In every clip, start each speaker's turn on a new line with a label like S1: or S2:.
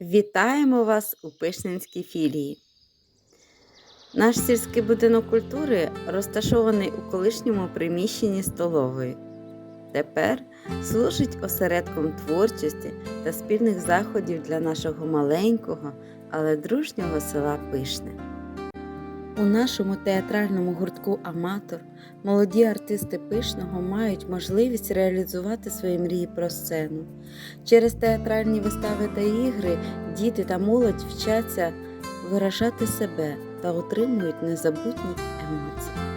S1: Вітаємо вас у Пишненській філії. Наш сільський будинок культури розташований у колишньому приміщенні столової. Тепер служить осередком творчості та спільних заходів для нашого маленького, але дружнього села Пишне. У нашому театральному гуртку Аматор молоді артисти Пишного мають можливість реалізувати свої мрії про сцену. Через театральні вистави та ігри діти та молодь вчаться виражати себе та отримують незабутні емоції.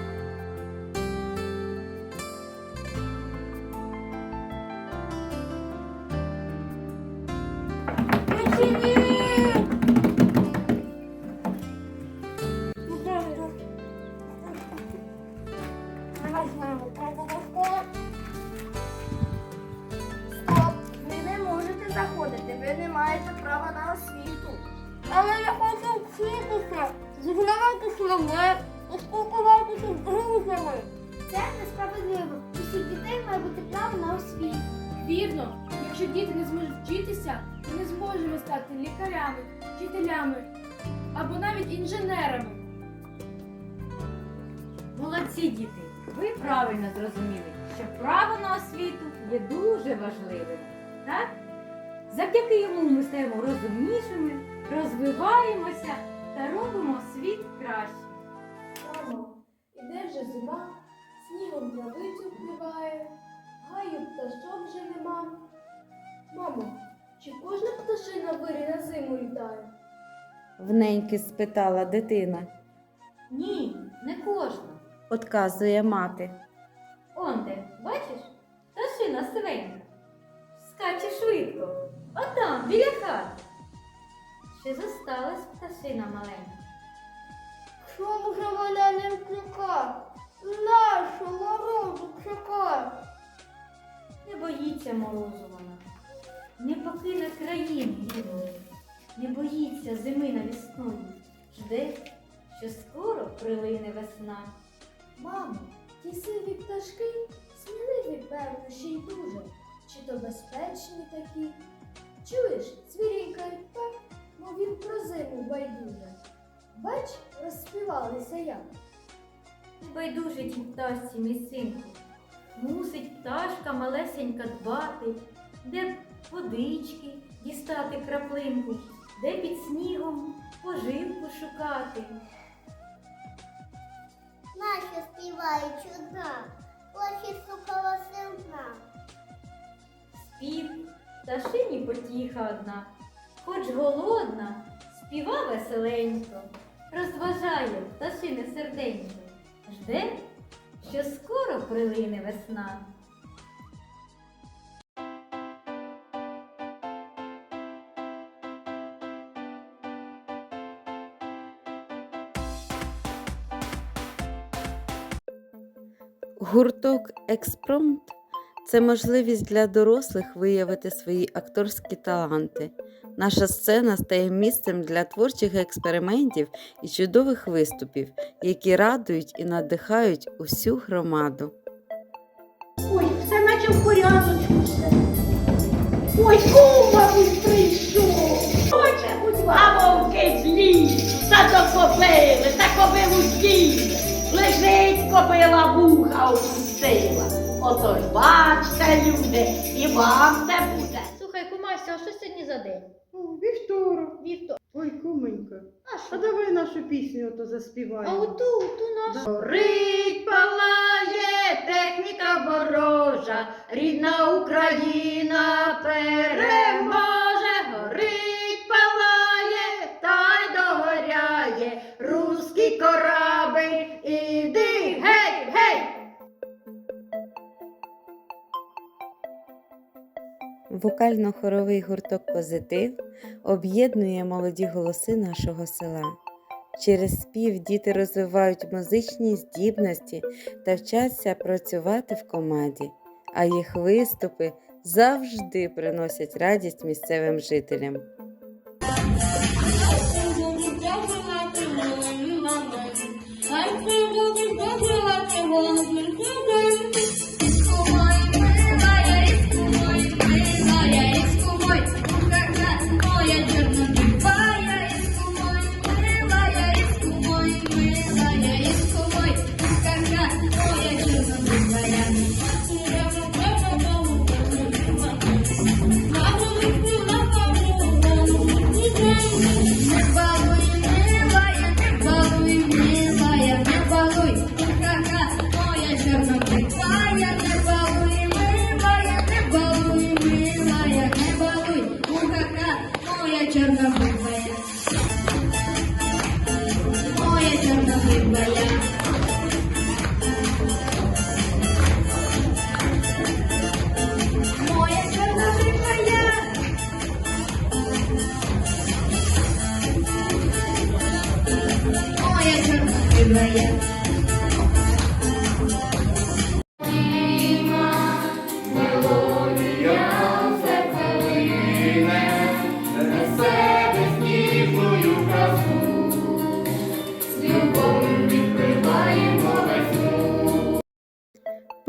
S2: Маєте права на освіту. Але я хочу вчитися, дізнаватися нове і спілкуватися з друзями. Це несправедливо. Усіх дітей має бути право на освіту.
S3: Вірно, якщо діти не зможуть вчитися, ми не зможемо стати лікарями, вчителями або навіть інженерами.
S4: Молодці діти, ви правильно зрозуміли, що право на освіту є дуже важливим. Так? Завдяки йому ми стаємо розумнішими, розвиваємося та робимо світ краще.
S3: Мамо, іде вже зима, снігом травицю вкриває, гаю пташок вже нема. Мамо, чи кожна пташина вирі на зиму літає?
S1: Вненьки спитала дитина,
S4: Ні, не кожна.
S1: отказує мати.
S4: Біля хати. Ще зосталась пташина маленька.
S2: Чому ж вона не втекла? Нашу морозу чекає.
S4: Не боїться морозу вона, не покине країни рідної, не боїться зими навісної, жде, що скоро прилине весна.
S3: Мамо, ті сиві пташки сміливі, певно, ще й дуже. Чи то безпечні такі? Чуєш, звірінькають так, мов він про зиму байдуже. Бач, розспівалися як.
S4: Не байдуже тій пташці, мій синку. Мусить пташка малесенька дбати, де водички дістати краплинку, де під снігом поживку шукати.
S2: Наша співає чудна, і сухова сильна.
S4: Спів, пташині потіха одна, хоч голодна, співа веселенько, розважає пташине серденько, жде, що скоро прилине весна.
S1: Гурток Експромт це можливість для дорослих виявити свої акторські таланти. Наша сцена стає місцем для творчих експериментів і чудових виступів, які радують і надихають усю громаду.
S2: Ой, все наче в порядочку. Ой, кума він прийшов. Хоче, будь ласка.
S5: А вовки злі, та захопили, та кобилу з'їли. Лежить кобила вуха. Отож бачте, люди, і вам це буде.
S4: Слухай, кумася, а що сьогодні за день?
S6: Вівторок.
S4: Вівторок.
S6: Ой, куменька.
S4: А
S6: А давай нашу пісню ото заспіваємо.
S4: оту, ту нашу.
S5: Горить, палає техніка ворожа, рідна Україна переможе.
S1: Вокально-хоровий гурток Позитив об'єднує молоді голоси нашого села. Через спів діти розвивають музичні здібності та вчаться працювати в команді, а їх виступи завжди приносять радість місцевим жителям.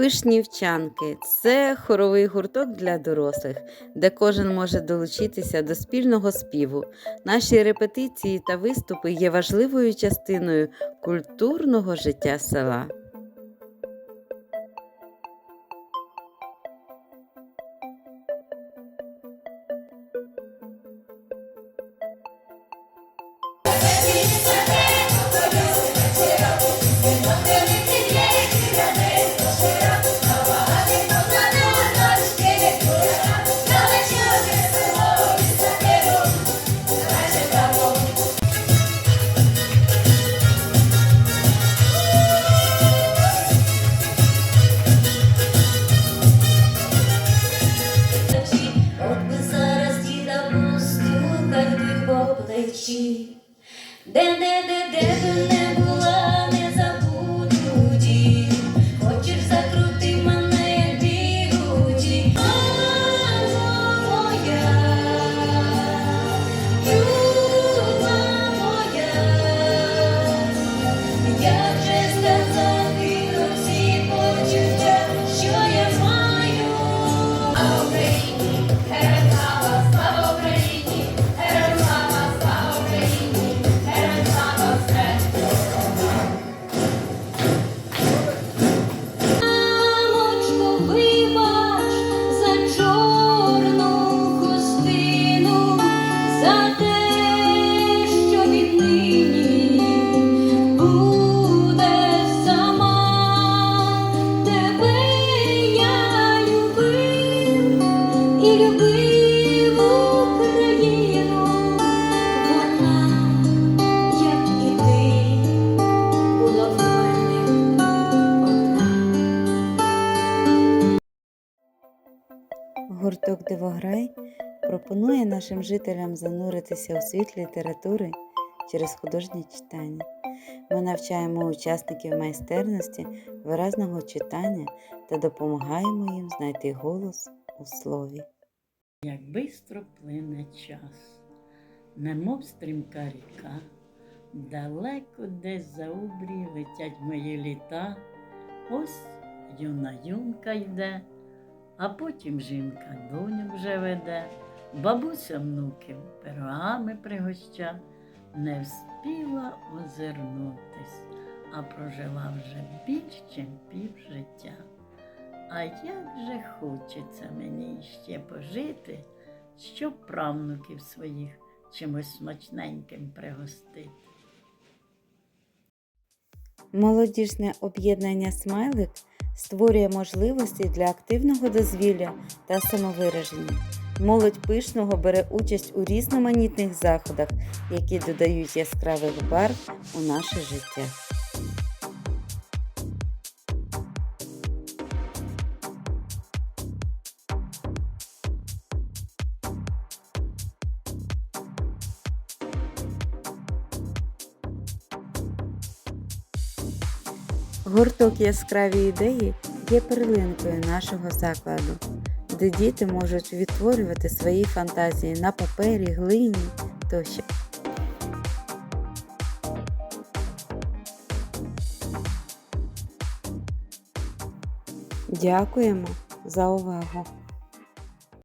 S1: Пишні вчанки це хоровий гурток для дорослих, де кожен може долучитися до спільного співу. Наші репетиції та виступи є важливою частиною культурного життя села.
S7: От
S1: Гурток Дивограй пропонує нашим жителям зануритися у світ літератури через художнє читання. Ми навчаємо учасників майстерності виразного читання та допомагаємо їм знайти голос у слові.
S8: Як бистро плине час, немов стрімка ріка, далеко десь за обрій летять мої літа. Ось юна юнка йде, а потім жінка доню вже веде, бабуся внуків пирогами пригоща, не вспіла озирнутись, а прожила вже більш, чим пів життя. А як же хочеться мені ще пожити, щоб правнуків своїх чимось смачненьким пригостити.
S1: Молодіжне об'єднання Смайлик створює можливості для активного дозвілля та самовираження. Молодь пишного бере участь у різноманітних заходах, які додають яскравих барв у наше життя. Гурток яскраві ідеї є перлинкою нашого закладу, де діти можуть відтворювати свої фантазії на папері, глині тощо. Дякуємо за увагу!